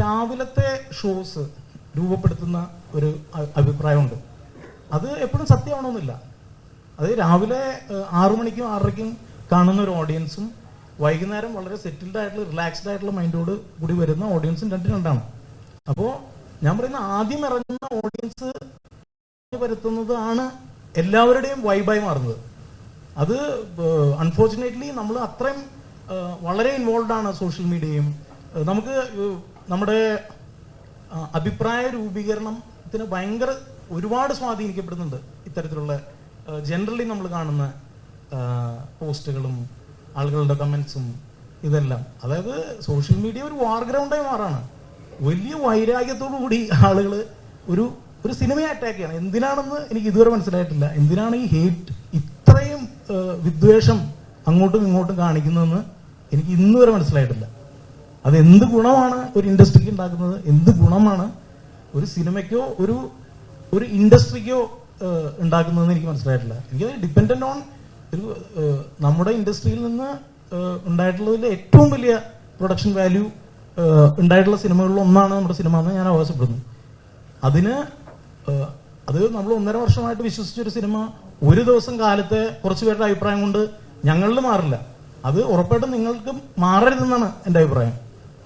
രാവിലത്തെ ഷോസ് രൂപപ്പെടുത്തുന്ന ഒരു അഭിപ്രായമുണ്ട്. അത് എപ്പോഴും സത്യമാണോന്നില്ല. അത് രാവിലെ ആറു മണിക്കും ആറരയ്ക്കും കാണുന്ന ഒരു ഓഡിയൻസും വൈകുന്നേരം വളരെ സെറ്റിൽഡ് ആയിട്ടുള്ള റിലാക്സ്ഡ് ആയിട്ടുള്ള മൈൻഡോട് കൂടി വരുന്ന ഓഡിയൻസും രണ്ടും രണ്ടാണ്. അപ്പോൾ ഞാൻ പറയുന്ന ആദ്യം ഇറങ്ങുന്ന ഓഡിയൻസ് വരുത്തുന്നത് ആണ് എല്ലാവരുടെയും വൈബായി മാറുന്നത്. അത് അൺഫോർച്ചുനേറ്റ്ലി നമ്മൾ അത്രയും വളരെ ഇൻവോൾവ് ആണ് സോഷ്യൽ മീഡിയയും നമുക്ക് നമ്മുടെ അഭിപ്രായ രൂപീകരണത്തിന് ഭയങ്കര ഒരുപാട് സ്വാധീനിക്കപ്പെടുന്നുണ്ട് ഇത്തരത്തിലുള്ള ജനറലി നമ്മൾ കാണുന്ന പോസ്റ്റുകളും ആളുകളുടെ കമൻസും ഇതെല്ലാം. അതായത് സോഷ്യൽ മീഡിയ ഒരു വാർ ഗ്രൗണ്ടായി മാറാണ്. വലിയ വൈരാഗ്യത്തോടു കൂടി ആളുകൾ ഒരു ഒരു സിനിമയെ അറ്റാക്ക് ചെയ്യണം. എന്തിനാണെന്ന് എനിക്ക് ഇതുവരെ മനസ്സിലായിട്ടില്ല. എന്തിനാണ് ഈ ഹേറ്റ് ഇത്രയും വിദ്വേഷം അങ്ങോട്ടും ഇങ്ങോട്ടും കാണിക്കുന്നതെന്ന് എനിക്ക് ഇന്നുവരെ മനസ്സിലായിട്ടില്ല. അത് എന്ത് ഗുണമാണ് ഒരു ഇൻഡസ്ട്രിക്ക് ഉണ്ടാക്കുന്നത്? എന്ത് ഗുണമാണ് ഒരു സിനിമയ്ക്കോ ഒരു ഒരു ഇൻഡസ്ട്രിക്കോ ഉണ്ടാക്കുന്നതെന്ന് എനിക്ക് മനസ്സിലായിട്ടില്ല. എനിക്ക് ഡിപ്പെൻഡന്റ് ഓൺ ഒരു നമ്മുടെ ഇൻഡസ്ട്രിയിൽ നിന്ന് ഉണ്ടായിട്ടുള്ളതിൽ ഏറ്റവും വലിയ പ്രൊഡക്ഷൻ വാല്യൂ ഉണ്ടായിട്ടുള്ള സിനിമകളിൽ ഒന്നാണ് നമ്മുടെ സിനിമ എന്ന് ഞാൻ അവകാശപ്പെടുന്നു അതിന് അത് നമ്മൾ ഒന്നര വർഷമായിട്ട് വിശ്വസിച്ചൊരു സിനിമ ഒരു ദിവസം കാലത്തെ കുറച്ച് പേരുടെ അഭിപ്രായം കൊണ്ട് ഞങ്ങളിൽ മാറില്ല. അത് ഉറപ്പായിട്ടും നിങ്ങൾക്ക് മാറരുതെന്നാണ് എന്റെ അഭിപ്രായം.